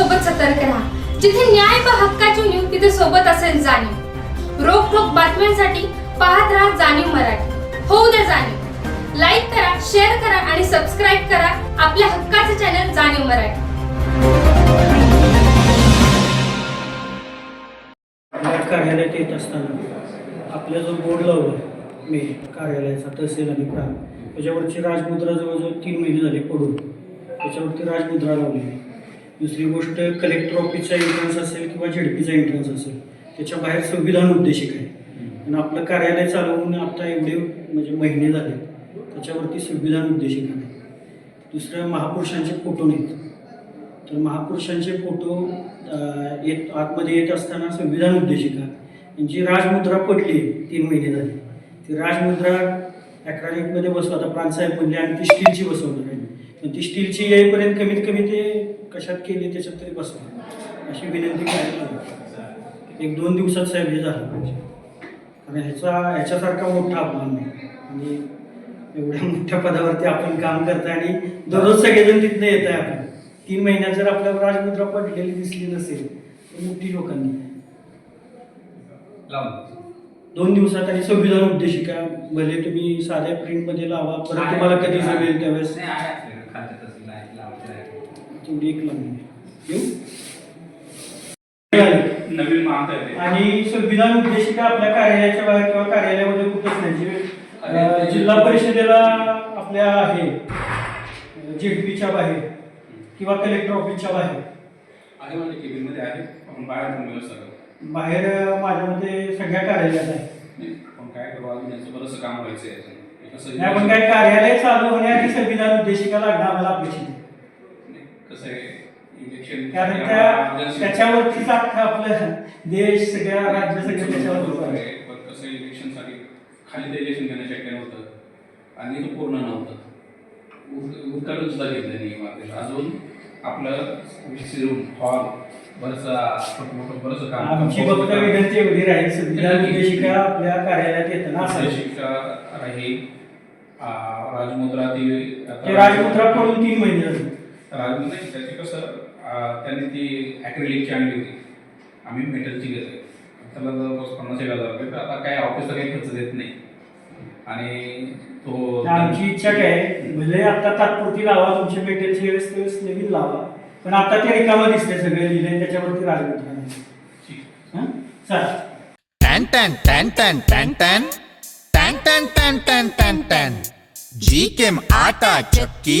सोबत सतर्क राहा. जिथे न्याय व हक्काची न्यूज तिथे सोबत असेल जाणीव. रोख ठोक बातम्यांसाठी पाहत राहा जाणीव मराठी. होऊ द्या जाणीव. लाईक करा शेअर करा आणि सबस्क्राईब करा आपल्या हक्काचे चॅनल जाणीव मराठी. कार्यालयात येत असताना आपल्या जो बोर्ड लावला मी कार्यालयाचा तहसील आणि प्राण त्याच्यावरची राजमुद्रा जवळजवळ तीन महिने झाले पडून. त्याच्यावरती राजमुद्रा लावली दुसरी गोष्ट कलेक्टर ऑफिसचा एंट्रन्स असेल किंवा झेडपीचा एंट्रन्स असेल त्याच्या बाहेर संविधान उद्देशिक आहे. आणि आपलं कार्यालय चालवून आता एवढे म्हणजे महिने झाले त्याच्यावरती संविधान उद्देशिक आहे. दुसरं महापुरुषांचे फोटो नाहीत. तर महापुरुषांचे फोटो येत आतमध्ये येत असताना संविधान उद्देशिका यांची राजमुद्रा पडली तीन महिने झाले. ती राजमुद्रा अकॅडमिकमध्ये बसवा. आता प्रांतसाहेब म्हणले आणि ती स्टीलची बसवणार आहे. पण ती स्टीलची येईपर्यंत कमीत कमी ते कशात केली त्याच्यात तरी बसवा अशी विनंती करायला. एक दोन दिवसात साहेब हे झालं पाहिजे कारण ह्याचा ह्याच्यासारखा मोठा अपमान नाही. आणि एवढ्या मोठ्या पदावरती आपण काम करताय आणि दररोज सगळेजण तिथनं येत आहे आपण. तीन महिन्यात जर आपल्याला राजमुद्रा पडलेली दिसली नसेल तर मोठी लोकांनी. लावून दोन दिवसात आणि संविधान उद्देशिका भले तुम्ही साध्या प्रिंटमध्ये लावा परत तुम्हाला कधी जमेल त्यावेळेस नाही आहे आपल्याकडे खाते तसं आहे लावायचं आहे. तेवढी एक लावून नवीन मागता येते आणि संविधान उद्देशिका आपल्या कार्यालयाच्या बाहेर किंवा कार्यालयामध्ये कुठंच नाही. जिल्हा परिषदेला आपल्या आहे जेडपीच्या बाहेर किंवा कलेक्टर ऑफिसच्या बाहेर. आहे म्हणजे केबिनमध्ये आहे आपण बाहेर थांबलो सगळं. बाहेर माझ्या मते सगळ्या कार्यालयात आहे. नाही, आपण काय करू अजून याचं बरंचसं काम व्हायचं आहे. हे आपण काय कार्यालय चालू होण्याआधी संविधान उद्देशिका लागणं आम्हाला अपेक्षित आहे कसं आहे इलेक्शन कारण त्या त्याच्यावरतीच अख्खा आपलं देश सगळ्या राज्य सगळं त्याच्यावर पण कसं इलेक्शनसाठी खाली ते इलेक्शन घेणं शक्य नव्हतं. आणि ते पूर्ण नव्हतं. उत- उत्कलन सुद्धा घेतलं नाही अजून आपलं विचारून हॉल आमची फक्त विनंती एवढी राहील संविधान आपल्या कार्यालयात येताना असावी शिक्षा राहील. राजमुद्रा ती राजमुद्रा पडून तीन महिने झाले नाही, त्याची कसं त्यांनी ती ॲक्रेलिकची आणली होती. आम्ही मेटलची घेतोय त्याला जवळपास पन्नास एक हजार रुपये. तर आता काय ऑफिसला काही खर्च देत नाही. आणि तो आमची इच्छा काय? भले आता तात्पुरती लावा तुमच्या मेटेलची वेळेस त्यावेळेस नवीन लावा. पण आता ते रिकामं दिसते सगळे लिहिले त्याच्यावरती राजमुद्रा नाही. ठीक. हं? चला. Tan tan tan tan tan tan tan tan tan tan tan tan जी केम आटा चक्की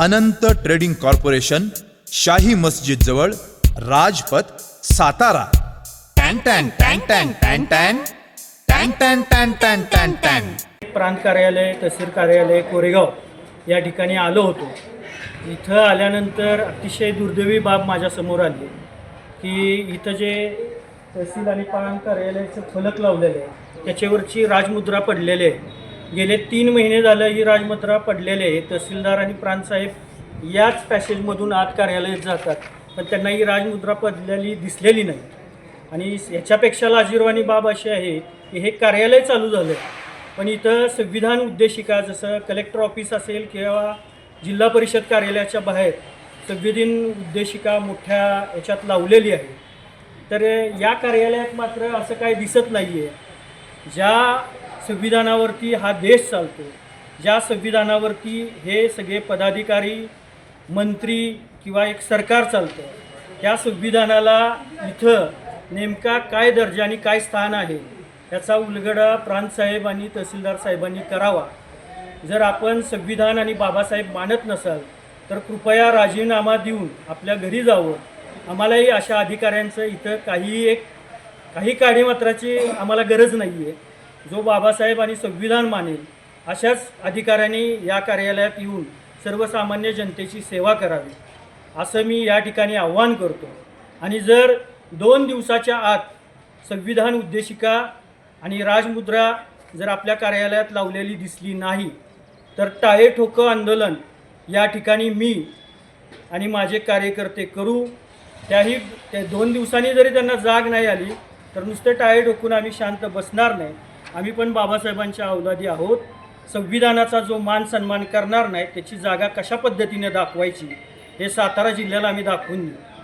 अनंत ट्रेडिंग कॉर्पोरेशन शाही मस्जिद जवळ राजपथ सातारा. प्रांत कार्यालय तहसील कार्यालय कोरेगाव या ठिकाणी आलो होतो. इथं आल्यानंतर अतिशय दुर्दैवी बाब माझ्यासमोर आली. की इथं जे तहसील आणि प्रांत कार्यालयाचं फलक लावलेले आहे त्याच्यावरची राजमुद्रा पडलेले आहे. गेले तीन महिने झालं ही राजमुद्रा पडलेली आहे. तहसीलदार आणि प्रांतसाहेब याच पॅसेजमधून आत कार्यालयात जातात. पण त्यांना ही राजमुद्रा पडलेली दिसलेली नाही. आणि याच्यापेक्षा लाजीरवाणी बाब अशी आहे की हे कार्यालय चालू झालं आहे पण इथं संविधान उद्देशिका जसं कलेक्टर ऑफिस असेल किंवा जिल्हा परिषद कार्यालयाच्या बाहेर संविधान उद्देशिका मोठ्या याच्यात लावलेली आहे. तर या कार्यालयात मात्र असं काही दिसत नाही आहे ज्या संविधानावरती हा देश चालतो. ज्या संविधानावरती हे सगळे पदाधिकारी मंत्री किंवा एक सरकार चालतं त्या संविधानाला इथं नेमका काय दर्जा आणि काय स्थान आहे याचा उलगडा प्रांतसाहेब आणि तहसीलदार साहेबांनी करावा. जर आपण संविधान आणि बाबासाहेब मानत नसाल तर कृपया राजीनामा देऊन आपल्या घरी जावं. आम्हालाही अशा अधिकाऱ्यांचं इथं काही एक काही काडीमात्राची आम्हाला गरज नाही आहे जो बाबासाहेब आणि संविधान मानेल अशाच अधिकाऱ्यांनी या कार्यालयात येऊन सर्वसामान्य जनतेची सेवा करावी असं मी या ठिकाणी आव्हान करतो. आणि जर दोन दिवसाच्या आत संविधान उद्देशिका आणि राजमुद्रा जर आपल्या कार्यालयात लावलेली दिसली नाही तर टाळे ठोकं आंदोलन या ठिकाणी मी आणि माझे कार्यकर्ते करू. त्याही त्या दोन दिवसांनी जरी त्यांना जाग नाही आली तर नुसते टाळे ठोकून आम्ही शांत बसणार नाही. आम्ही पण बाबासाहेबांच्या अवलादी आहोत. संविधानाचा जो मान सन्मान करणार नाही त्याची जागा कशा पद्धतीने दाखवायची हे सातारा जिल्ह्याला आम्ही दाखवून देऊ.